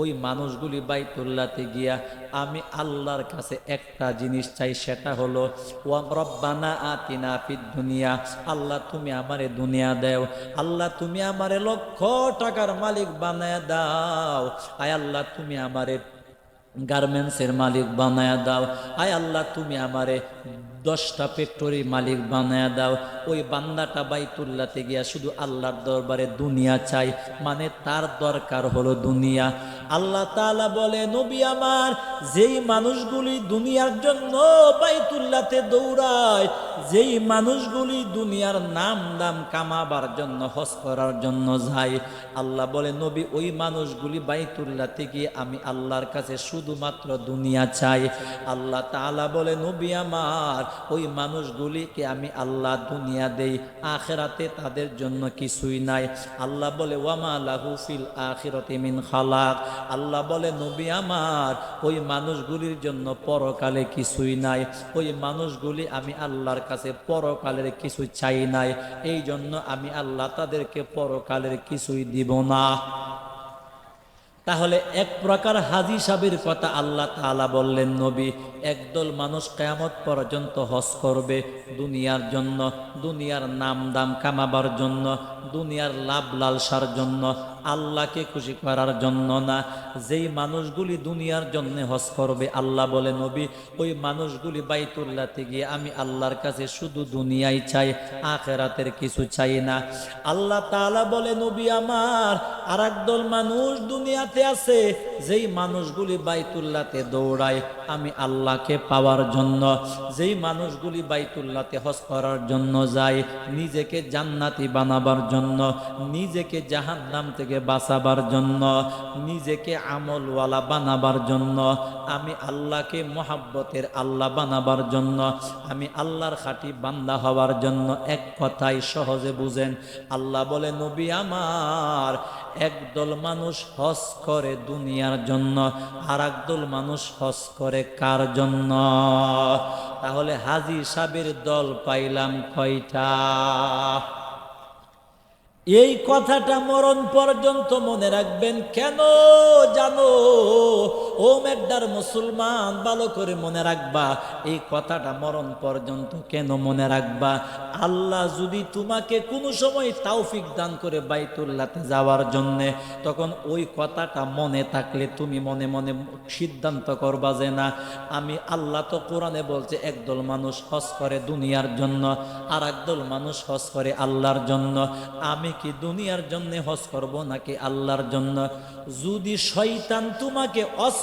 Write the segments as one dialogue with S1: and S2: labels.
S1: ওই মানুষগুলি বাইতুল্লাতে গিয়া, আমি আল্লাহর কাছে একটা জিনিস চাই, সেটা হলো রব্বানা আতিনা ফিদ দুনিয়া, আল্লাহ তুমি আমারে দুনিয়া দেও, আল্লাহ তুমি আমারে লক্ষ টাকার মালিক বানায় দাও, আয় আল্লাহ তুমি আমারে গার্মেন্টসের মালিক বানায় দাও, আয় আল্লাহ তুমি আমারে দশটা ফ্যাক্টরির মালিক বানায় দাও। ওই বান্দাটা বাইতুল্লাতে গিয়া শুধু আল্লাহর দরবারে দুনিয়া চাই মানে তার দরকার হলো দুনিয়া। আল্লাহ তালা বলে, নবী আমার, যেই মানুষগুলি দুনিয়ার জন্য বাইতুল্লাতে দৌড়ায় যেই মানুষগুলি দুনিয়ার নাম দাম কামাবার জন্য, হজ করার জন্য যায়, আল্লাহ বলে, নবী, ওই মানুষগুলি বাইতুল্লাতে গিয়ে আমি আল্লাহর কাছে শুধুমাত্র দুনিয়া চাই। আল্লাহ তালা বলে, নবী আমার, ওই মানুষগুলিকে আমি আল্লাহ দুনিয়া দেই, আখেরাতে তাদের জন্য কিছুই নাই। আল্লাহ বলে, ওয়ামা লাহু ফিল আখিরাতি মিন খালাক। আল্লাহ বলে, নবী আমার, ওই মানুষগুলির জন্য পরকালে কিছুই নাই। ওই মানুষগুলি আমি আল্লাহর কাছে পরকালের কিছু চাই নাই এই জন্য আমি আল্লাহ তাদেরকে পরকালের কিছুই দিব না। তাহলে এক প্রকার হাজি সাবির কথা আল্লাহ তাআলা বললেন, নবী, একদল মানুষ কেয়ামত পর্যন্ত হজ করবে দুনিয়ার জন্য, দুনিয়ার নাম দাম কামাবার জন্য, দুনিয়ার লাভ লালসার জন্য, আল্লাহকে খুশি করার জন্য না। যেই মানুষগুলি দুনিয়ার জন্য হজ করবে, আল্লাহ বলে, নবী, ওই মানুষগুলি বাইতুল্লাতে গিয়ে আমি আল্লাহর কাছে শুধু দুনিয়াই চাই, আখেরাতের কিছু চাই না। আল্লাহ তাআলা বলে, নবী আমার আর দল মানুষ দুনিয়াতে আছে, যেই মানুষগুলি বাইতুল্লাতে দৌড়ায়, আমি আল্লাহকে পাওয়ার জন্য। যেই মানুষগুলি বাইতুল্লাতে হজ করার জন্য যায়, নিজেকে জান্নাতি বানাবার জন্য, নিজেকে জাহান্নাম থেকে বাঁচাবার জন্য, নিজেকে আমলওয়ালা বানাবার জন্য, আমি আল্লাহকে মোহাব্বতের আল্লাহ বানাবার জন্য, আমি আল্লাহর খাটি বান্দা হওয়ার জন্য এক কথাই সহজে বুঝেন। আল্লাহ বলে, নবী আমার, একদল মানুষ হজ করে দুনিয়ার জন্য আর একদল মানুষ হজ করে কার জন্য? তাহলে হাজি সাবির দল পাইলাম কয়টা? এই কথাটা মরণ পর্যন্ত মনে রাখবেন। কেন জানো ও মেড্ডার মুসলমান, ভালো করে মনে রাখবা। এই কথাটা মরণ পর্যন্ত কেন মনে রাখবা? আল্লাহ যদি তোমাকে কোনো সময় তাওফিক দান করে বাইতুল্লাতে যাওয়ার জন্যে, তখন ওই কথাটা মনে থাকলে তুমি মনে মনে সিদ্ধান্ত করবা যে না, আমি আল্লাহ তো কোরআনে বলছে, একদল মানুষ হজ করে দুনিয়ার জন্য আর একদল মানুষ হজ করে আল্লাহর জন্য। আমি কি দুনিয়ার জন্য হজ করব নাকি আল্লাহর জন্য? যদি শয়তান তোমাকে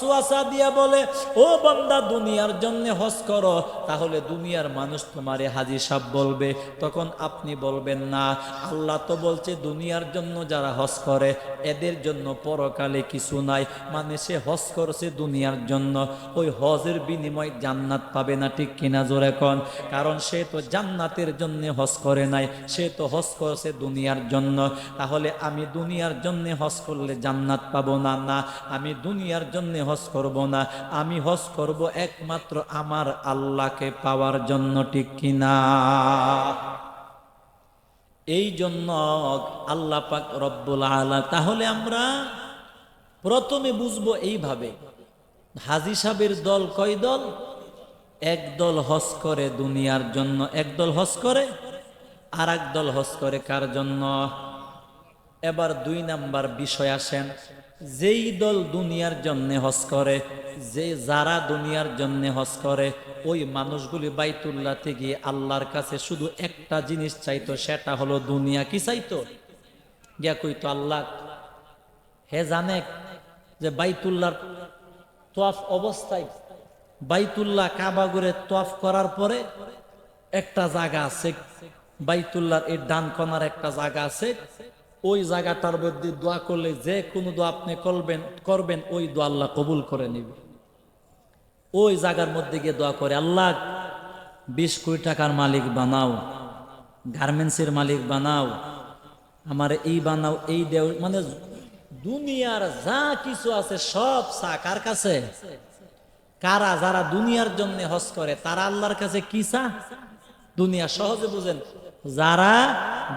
S1: অসওয়াসা দিয়া বলে, ও বান্দা, দুনিয়ার জন্য হজ করো, তাহলে দুনিয়ার মানুষ তোমারে হাজি সাহ বলবে। তখন আপনি বলবেন, না, আল্লাহ তো বলছে দুনিয়ার জন্য যারা হজ করে, এদের জন্য পরকালে কিছু নাই। মানে সে হজ করছে দুনিয়ার জন্য। ওই হজের বিনিময় জান্নাত পাবে না, ঠিক কিনা জোরে কন? কারণ সে তো জান্নাতের জন্য হজ করে নাই, সে তো হজ করছে দুনিয়ার জন্য। তাহলে আমি দুনিয়ার জন্য হজ করলে জান্নাত পাবো না? না, আমি দুনিয়ার জন্য হজ করব না। আমি হজ করব একমাত্র আমার আল্লাহকে পাওয়ার জন্য, ঠিক কিনা? এই জন্য আল্লাহ পাক রব্বুল আলা তাহলে আমরা প্রথমে বুঝব এইভাবে, হাজি সাহেবের দল কয় দল? এক দল হজ করে দুনিয়ার জন্য, এক দল হজ করে আর দল হজ করে কার জন্য? এবার দুই নাম্বার বিষয় আসেন, যেই দল দুনিয়ার জন্যে হজ করে, যে যারা দুনিয়ার জন্য হজ করে, ওই মানুষগুলি বাইতুল্লাতে গিয়ে আল্লাহর কাছে শুধু একটা জিনিস চাইতো, সেটা হলো দুনিয়া। কি চাইতো? গিয়া কইতো, আল্লাহ, হে জানে যে বাইতুল্লার তোয়াফ অবস্থায় বাইতুল্লাহ কাবাগুরে তোয়াফ করার পরে একটা জায়গা আছে, বাইতুল্লার এই ডান কনার একটা জায়গা আছে ওই জায়গাটার মধ্যে দোয়া করলে যে কোনো দোয়া আপনি করবেন করবেন, ওই দোয়া আল্লাহ কবুল করে নিবে। ওই জায়গার মধ্যে গিয়ে দোয়া করে, আল্লাহ, বিশ কোটি টাকার মালিক বানাও, গার্মেন্টসের মালিক বানাও, আমার এই বানাও, এই দেও মানে দুনিয়ার যা কিছু আছে সব চা কার কাছে? কারা যারা দুনিয়ার জন্য হজ করে, তারা আল্লাহর কাছে কি চা? দুনিয়া সহজে বুঝেন। যারা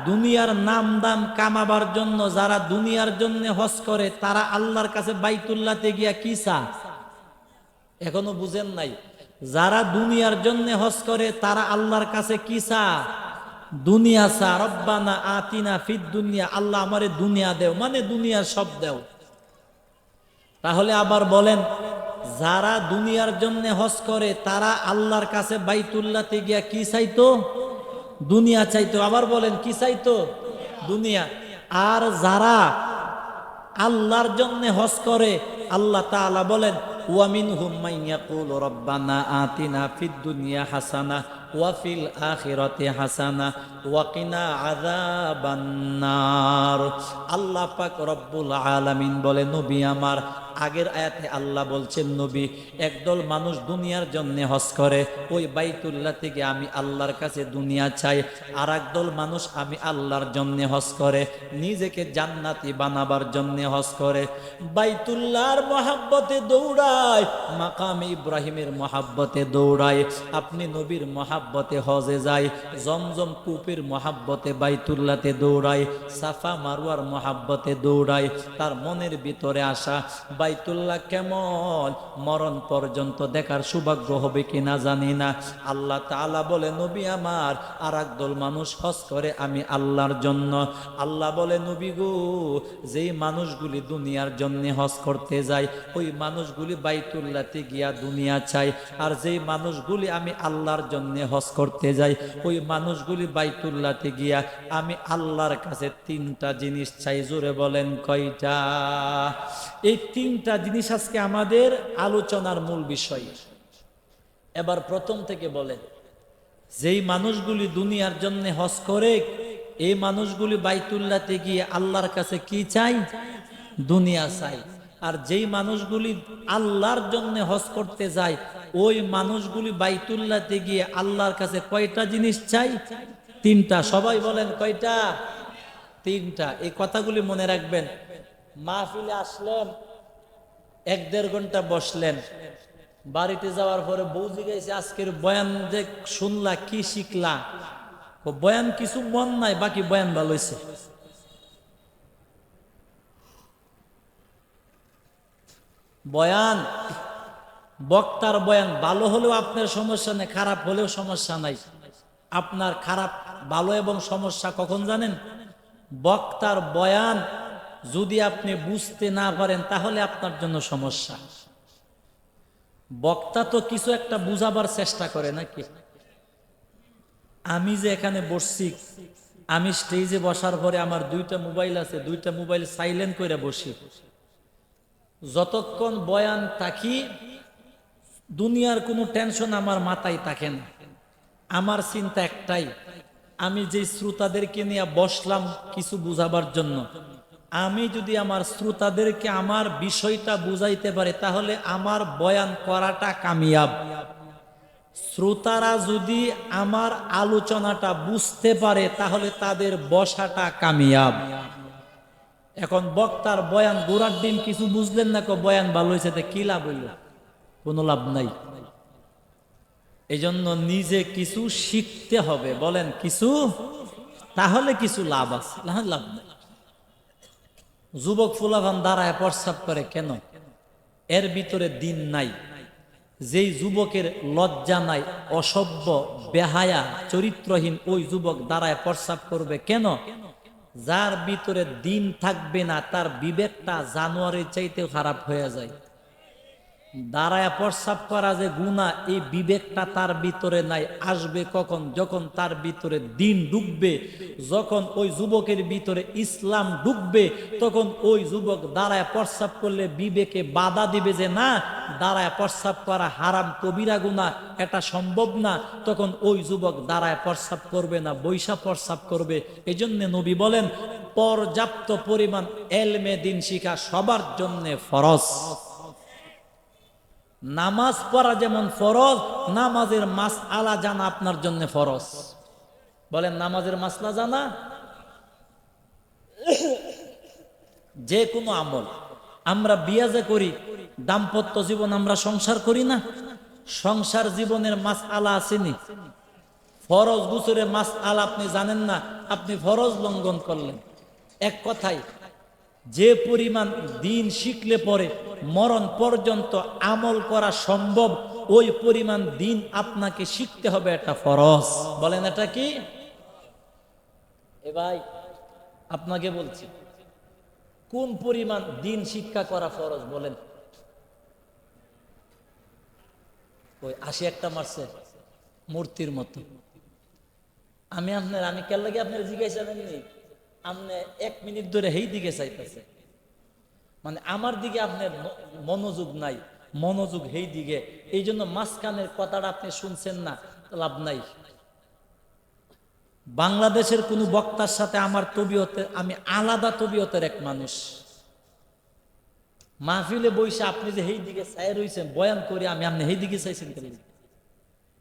S1: দুনিয়ার নাম দাম কামাবার জন্য, যারা দুনিয়ার জন্য হজ করে, তারা আল্লাহর কাছে বাইতুল্লাতে গিয়া কি চা এখনও বুঝেন নাই। যারা দুনিয়ার জন্য হজ করে, তারা আল্লাহর কাছে কি চা দুনিয়া চা রব্বানা আতিনা ফিদ দুনিয়া। আল্লাহ আমারে দুনিয়া দেও মানে দুনিয়ার সব দেও। তাহলে আবার বলেন যারা দুনিয়ার জন্য হজ করে, তারা আল্লাহর কাছে বাইতুল্লাতে গিয়া কি চাইতো? দুনিয়া চাইতো। আবার বলেন, কি চাইতো? দুনিয়া। আর যারা আল্লাহর জন্য হজ করে, আল্লাহ তাআলা বলেন ওয়ামিন হুমাইয়াকুল রব্বানা আতিনা ফিদ দুনিয়া হাসানা ওয়াফিল আখিরাতে হাসানা ওয়াকিনা আযাবান্নার। আল্লাহ পাক রব্বুল আলামিন বলে, নবী আমার, আগের আয়াতে আল্লাহ বলছেন, নবী, একদল মানুষ দুনিয়ার জন্য হজ করে। ওই বাইতুল্লাহ থেকে আমি আল্লাহর কাছে দুনিয়া চাই। আর একদল মানুষ আমি আল্লাহর জন্য হজ করে। নিজেকে জান্নাতি বানাবার জন্য হজ করে। বাইতুল্লাহর মহাব্বতে দৌড়ায়, মাকাম ইব্রাহিমের মহাব্বতে দৌড়ায়। আপনি নবীর মহাব্বতে হজে যায় জমজম কূপের মহাব্বতে বাইতুল্লাতে দৌড়ায়, সাফা মারুয়ার মহাব্বতে দৌড়ায়, তার মনের ভিতরে আসা, বাইতুল্লাহ কেমন? মরণ পর্যন্ত দেখার সৌভাগ্য হবে কিনা জানি না। আল্লাহ তাআলা বলে, নবী আমার আর একদল মানুষ হজ করে আমি আল্লাহর জন্য। আল্লাহ বলে, নবী গো, যেই মানুষগুলি দুনিয়ার জন্য হজ করতে যায়, ওই মানুষগুলি বাইতুল্লাতে গিয়া দুনিয়া চাই আর যেই মানুষগুলি আমি আল্লাহর জন্য হজ করতে যাই, ওই মানুষগুলি বাইতুল্লাতে গিয়া আমি আল্লাহর কাছে তিনটা জিনিস চাই, জোরে বলেন কয়টা? এই তিনটা জিনিস আজকে আমাদের আলোচনার মূল বিষয়। এবার প্রথম থেকে বলেন, যেই মানুষগুলি দুনিয়ার জন্য হজ করে, এই মানুষগুলি বাইতুল্লাতে গিয়ে আল্লাহর কাছে কি চাই? দুনিয়া চাই। আর যেই মানুষগুলি আল্লাহর জন্য হজ করতে যায়, ওই মানুষগুলি বাইতুল্লাতে গিয়ে আল্লাহর কাছে কয়টা জিনিস চাই? তিনটা, সবাই বলেন কয়টা? তিনটা। এই কথাগুলি মনে রাখবেন। মাহফিলে আসলেন, এক দেড় ঘণ্টা বসলেন। বাড়িতে যাওয়ার পরে বউ জিজ্ঞাসা, আজকের বয়ান যে শুনলা, কি শিখলা? বয়ান কিছু মন নাই, বাকি বয়ান ভালো হয়েছে বয়ান, বক্তার বয়ান, ভালো হলেও আপনার সমস্যা নেই, খারাপ হলেও সমস্যা নাই। আপনার খারাপ ভালো এবং সমস্যা কখন জানেন? বক্তার বয়ান যদি আপনি বুঝতে না পারেন, তাহলে আপনার জন্য সমস্যা। বক্তা তো কিছু একটা বুঝাবার চেষ্টা করে নাকি? আমি যে এখানে বসছি, আমি স্টেজে বসার পরে আমার দুইটা মোবাইল আছে, দুইটা মোবাইল সাইলেন্ট করে বসি। যতক্ষণ বয়ান থাকি, দুনিয়ার কোনো টেনশন আমার মাথায় থাকে না। আমার চিন্তা একটাই আমি যে শ্রোতাদেরকে নিয়ে বসলাম কিছু বুঝাবার জন্য, আমি যদি আমার শ্রোতাদেরকে আমার বিষয়টা বুঝাইতে পারে, তাহলে আমার বয়ান করাটা কামিয়াব। শ্রোতারা যদি আমার আলোচনাটা বুঝতে পারে, তাহলে তাদের বসাটা কামিয়াব। এখন বক্তার বয়ান গোড়ার দিন কিছু বুঝলেন না কো? বয়ান ভালো হয়েছে কি লাভ হইল? কোনো লাভ নাই। এই জন্য নিজে কিছু শিখতে হবে। বলেন, কিছু? তাহলে কিছু লাভ আছে। লাভ নাই। যুবক ফুলাভান দাঁড়ায় প্রস্রাব করে কেন? এর ভিতরে দিন নাই। যেই যুবকের লজ্জা নাই, অসভ্য, বেহায়া, চরিত্রহীন ওই যুবক দাঁড়ায় প্রস্রাব করবে কেন? যার ভিতরে দিন থাকবে না, তার বিবেকটা জানুয়ারির চাইতেও খারাপ হয়ে যায়। দাঁড়ায় প্রস্রাব করা যে গুণা এই বিবেকটা তার ভিতরে নাই। আসবে কখন? যখন তার ভিতরে দিন ডুববে, যখন ওই যুবকের ভিতরে ইসলাম ডুববে, তখন ওই যুবক দাঁড়ায় প্রস্রাব করলে বিবেকে বাধা দিবে যে, না, দাঁড়ায় প্রস্রাব করা হারাম, কবিরা গুণা এটা সম্ভব না। তখন ওই যুবক দাঁড়ায় প্রস্রাব করবে না, বৈশা প্রস্রাব করবে। এই জন্য নবী বলেন, পর্যাপ্ত পরিমাণ এলমে দিন শিখা সবার জন্যে ফরজ। নামাজ পড়া যেমন ফরজ, নামাজের মাস আলা জানা আপনার জন্য ফরজ। বলেন, নামাজের মাসলা জানা? যে কোনো আমল। আমরা বিয়া যে করি, দাম্পত্য জীবন আমরা সংসার করি না। সংসার জীবনের মাস আলা আসেনি। ফরজ গুসুরে মাস আলা আপনি জানেন না, আপনি ফরজ লঙ্ঘন করলেন। এক কথাই যে পরিমাণ দিন শিখলে পরে মরণ পর্যন্ত আমল করা সম্ভব, ওই পরিমাণ দিন আপনাকে শিখতে হবে এটা ফরজ। বলেন এটা কি? এ ভাই, আপনাকে বলছি, কোন পরিমাণ দিন শিক্ষা করা ফরজ বলেন? ওই আশি একটা মারছে, মূর্তির মতো। আমি আপনার, আমি কেন লাগে আপনার জিজ্ঞাসা নি আপনি এক মিনিট ধরে হেই দিকে চাইতেছে। মানে আমার দিকে আপনার মনোযোগ নাই, মনোযোগ হেই দিকে। এই জন্য মাঝখানের কথাটা আপনি শুনছেন না, লাভ নাই। বাংলাদেশের কোনো বক্তার সাথে আমার তবিয়তের আমি আলাদা তবিয়তের এক মানুষ। মাহফিলে বইসে আপনি যে হেই দিকে চাই রয়েছেন বয়ান করে আমি আপনি হেই দিকে চাইছেন কেন?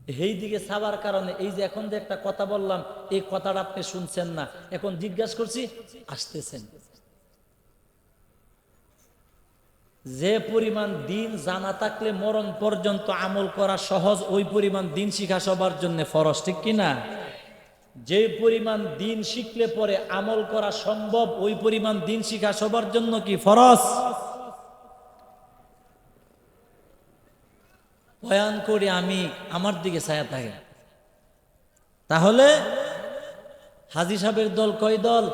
S1: এই দিকে ছাবার কারণে এই যে এখন যে একটা কথা বললাম, এই কথাটা আপনি শুনছেন না। এখন জিজ্ঞাসা করছি, আসতেছেন। যে পরিমাণ দিন জানা থাকলে মরণ পর্যন্ত আমল করা সহজ, ওই পরিমাণ দিন শিখা সবার জন্য ফরজ, ঠিক কিনা যে পরিমাণ দিন শিখলে পরে আমল করা সম্ভব, ওই পরিমাণ দিন শিখা সবার জন্য কি ফরজ? বয়ান করে আমি আমার দিকে ছায়া থাকে। তাহলে হাজি সাহেবের দল কয় দল?